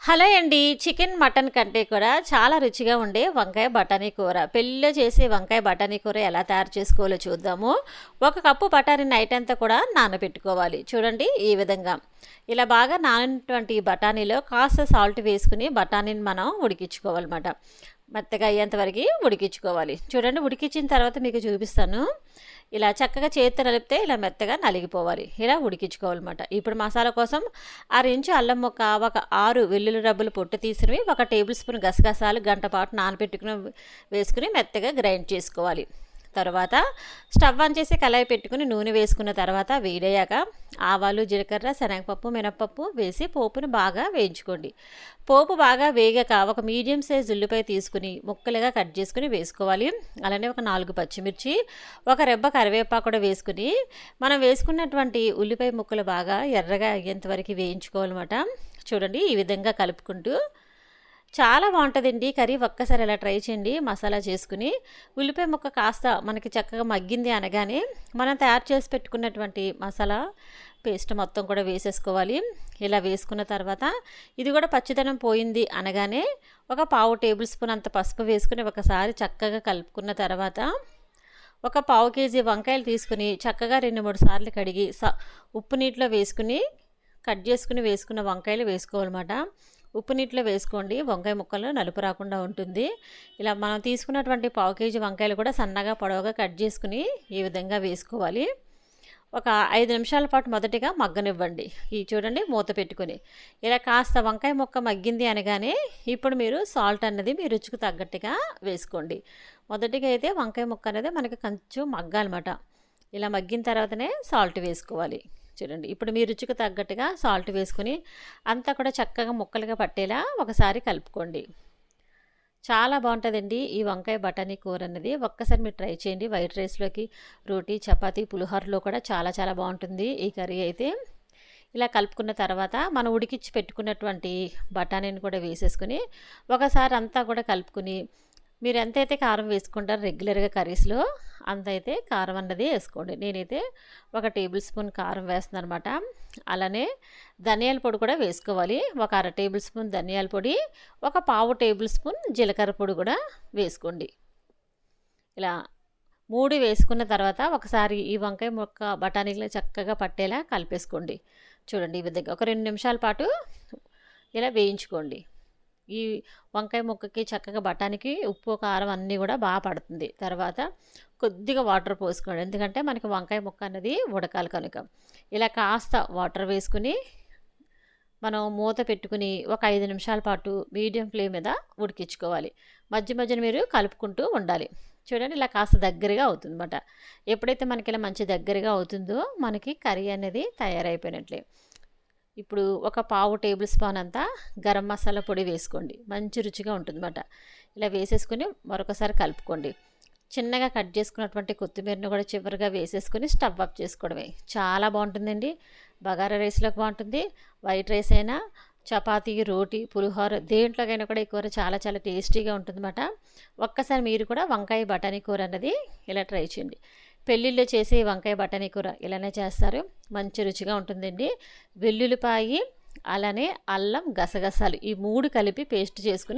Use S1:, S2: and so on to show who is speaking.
S1: Hello అండి. Chicken mutton కంటే కూడా చాలా రుచిగా ఉండే వంకాయ బఠానీ కూర. పెళ్ళిలో చేసే వంకాయ బఠానీ కూర ఎలా తయారు చేసుకోవాలో చూద్దాము. ఒక కప్పు బఠానీ నైట్ అంతా కూడా నానబెట్టుకోవాలి. చూడండి ఈ విధంగా. ఇలా బాగా నానినటువంటి బఠానీలో కాస్త సాల్ట్ వేసుకుని బఠానీని మనం ఉడికించుకోవాలన్నమాట. మెత్తగా అయ్యేంత వరకు ఉడికించుకోవాలి. చూడండి ఉడికించిన తర్వాత మీకు చూపిస్తాను. ఇలా చక్కగా చేతితో నలిపితే ఇలా మెత్తగా నలిగిపోవాలి. ఇలా ఉడికించుకోవాలన్నమాట. ఇప్పుడు మసాలా కోసం అర ఇంచు అల్లం ముక్క ఒక ఆరు వెల్లుల్లి రబ్బులు పొట్టు తీసినవి ఒక టేబుల్ స్పూన్ గసగసాలు గంట పాటు నానబెట్టుకుని వేసుకుని మెత్తగా గ్రైండ్ చేసుకోవాలి. తర్వాత స్టవ్ ఆన్ చేసి కళాయి పెట్టుకుని నూనె వేసుకున్న తర్వాత వేడయ్యాక ఆవాలు జీలకర్ర శనగపప్పు మినపప్పు వేసి పోపును బాగా వేయించుకోండి. పోపు బాగా వేగాక ఒక మీడియం సైజ్ ఉల్లిపాయ తీసుకుని ముక్కలుగా కట్ చేసుకుని వేసుకోవాలి. అలానే ఒక నాలుగు పచ్చిమిర్చి ఒక రెబ్బ కరివేపాకు కూడా వేసుకుని మనం వేసుకున్నటువంటి ఉల్లిపాయ ముక్కలు బాగా ఎర్రగా అయ్యేంత వరకు వేయించుకోవాలన్నమాట. చూడండి ఈ విధంగా కలుపుకుంటూ చాలా బాగుంటుందండి. కర్రీ ఒక్కసారి ఇలా ట్రై చేయండి. మసాలా చేసుకుని ఉల్లిపాయ ముక్క కాస్త మనకి చక్కగా మగ్గింది అనగానే మనం తయారు చేసి పెట్టుకున్నటువంటి మసాలా పేస్ట్ మొత్తం కూడా వేసేసుకోవాలి. ఇలా వేసుకున్న తర్వాత ఇది కూడా పచ్చిదనం పోయింది అనగానే ఒక పావు టేబుల్ స్పూన్ అంత పసుపు వేసుకుని ఒకసారి చక్కగా కలుపుకున్న తర్వాత ఒక పావు కేజీ వంకాయలు తీసుకుని చక్కగా రెండు మూడు సార్లు కడిగి స ఉప్పు నీటిలో వేసుకుని కట్ చేసుకుని వేసుకున్న వంకాయలు వేసుకోవాలన్నమాట. ఉప్పు నీటిలో వేసుకోండి. వంకాయ ముక్కలు నలుపు రాకుండా ఉంటుంది. ఇలా మనం తీసుకున్నటువంటి పావు కేజీ వంకాయలు కూడా సన్నగా పొడవుగా కట్ చేసుకుని ఈ విధంగా వేసుకోవాలి. ఒక ఐదు నిమిషాల పాటు మొదటిగా మగ్గనివ్వండి. ఈ చూడండి మూత పెట్టుకుని. ఇలా కాస్త వంకాయ ముక్క మగ్గింది అనగానే ఇప్పుడు మీరు సాల్ట్ అన్నది మీ రుచికి తగ్గట్టుగా వేసుకోండి. మొదటిగా అయితే వంకాయ ముక్క అనేది మనకి కొంచెం మగ్గాలన్నమాట. ఇలా మగ్గిన తర్వాతనే సాల్ట్ వేసుకోవాలి. చూడండి. ఇప్పుడు మీ రుచికి తగ్గట్టుగా సాల్ట్ వేసుకుని అంతా కూడా చక్కగా ముక్కలుగా పట్టేలా ఒకసారి కలుపుకోండి. చాలా బాగుంటుందండి ఈ వంకాయ బఠానీ కూర అన్నది. ఒక్కసారి మీరు ట్రై చేయండి. వైట్ రైస్లోకి రోటీ చపాతీ పులిహోరలో కూడా చాలా చాలా బాగుంటుంది ఈ కర్రీ అయితే. ఇలా కలుపుకున్న తర్వాత మనం ఉడికిచ్చి పెట్టుకున్నటువంటి బఠానీని కూడా వేసేసుకుని ఒకసారి అంతా కూడా కలుపుకుని మీరు ఎంతైతే కారం వేసుకుంటారో రెగ్యులర్గా కర్రీస్లో అంత అయితే కారం అన్నది వేసుకోండి. నేనైతే ఒక టేబుల్ స్పూన్ కారం వేస్తున్నాను అనమాట అలానే ధనియాల పొడి కూడా వేసుకోవాలి. ఒక అర టేబుల్ స్పూన్ ధనియాల పొడి ఒక పావు టేబుల్ స్పూన్ జీలకర్ర పొడి కూడా వేసుకోండి. ఇలా మూడు వేసుకున్న తర్వాత ఒకసారి ఈ వంకాయ మొక్క బఠానీలు చక్కగా పట్టేలా కలిపేసుకోండి. చూడండి ఈ విధంగా ఒక రెండు నిమిషాల పాటు ఇలా వేయించుకోండి. ఈ వంకాయ ముక్కకి చక్కగా బఠానికి ఉప్పు కారం అన్నీ కూడా బాగా పడుతుంది. తర్వాత కొద్దిగా వాటర్ పోసుకోండి. ఎందుకంటే మనకి వంకాయ ముక్క అనేది ఉడకాలి కనుక. ఇలా కాస్త వాటర్ వేసుకుని మనం మూత పెట్టుకుని ఒక ఐదు నిమిషాల పాటు మీడియం ఫ్లేమ్ మీద ఉడికించుకోవాలి. మధ్య మధ్యన మీరు కలుపుకుంటూ ఉండాలి. చూడండి ఇలా కాస్త దగ్గరగా అవుతుంది అనమాట ఎప్పుడైతే మనకి ఇలా మంచి దగ్గరగా అవుతుందో మనకి కర్రీ అనేది తయారైపోయినట్లే. ఇప్పుడు ఒక పావు టేబుల్ స్పూన్ అంతా గరం మసాలా పొడి వేసుకోండి. మంచి రుచిగా ఉంటుందన్నమాట. ఇలా వేసేసుకొని మరొకసారి కలుపుకోండి. చిన్నగా కట్ చేసుకున్నటువంటి కొత్తిమీరను కూడా చివరిగా వేసేసుకొని స్టవ్ అప్ చేసుకోవడమే. చాలా బాగుంటుందండి. బగారా రైస్లోకి బాగుంటుంది. వైట్ రైస్ అయినా చపాతీ రోటీ పులిహోర దేంట్లోకైనా కూడా ఈ కూర చాలా చాలా టేస్టీగా ఉంటుందన్నమాట. ఒక్కసారి మీరు కూడా వంకాయ బఠానీ కూర అన్నది ఇలా ట్రై చేయండి. పెళ్ళిళ్ళు చేసే వంకాయ బఠానీ కూర ఇలానే చేస్తారు. మంచి రుచిగా ఉంటుందండి. వెల్లుల్లిపాయి అలానే అల్లం గసగసాలు ఈ మూడు కలిపి పేస్ట్ చేసుకుని